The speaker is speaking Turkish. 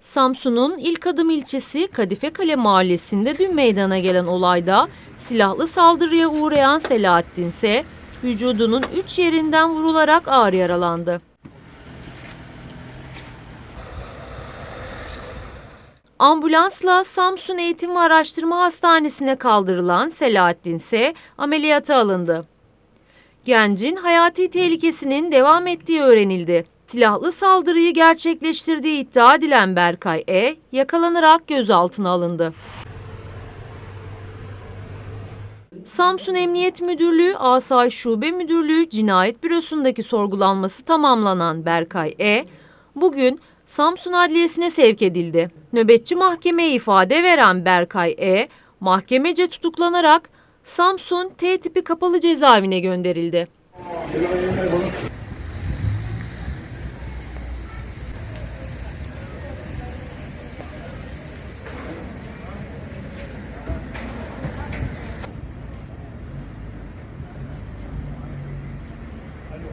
Samsun'un ilk adım ilçesi Kadifekale mahallesinde dün meydana gelen olayda silahlı saldırıya uğrayan Selahattin ise vücudunun üç yerinden vurularak ağır yaralandı. Ambulansla Samsun Eğitim ve Araştırma Hastanesi'ne kaldırılan Selahattin ise ameliyata alındı. Gencin hayati tehlikesinin devam ettiği öğrenildi. Silahlı saldırıyı gerçekleştirdiği iddia edilen Berkay E. yakalanarak gözaltına alındı. Samsun Emniyet Müdürlüğü Asayiş Şube Müdürlüğü Cinayet Bürosu'ndaki sorgulanması tamamlanan Berkay E. bugün Samsun Adliyesi'ne sevk edildi. Nöbetçi mahkemeye ifade veren Berkay E. mahkemece tutuklanarak Samsun T tipi kapalı cezaevine gönderildi.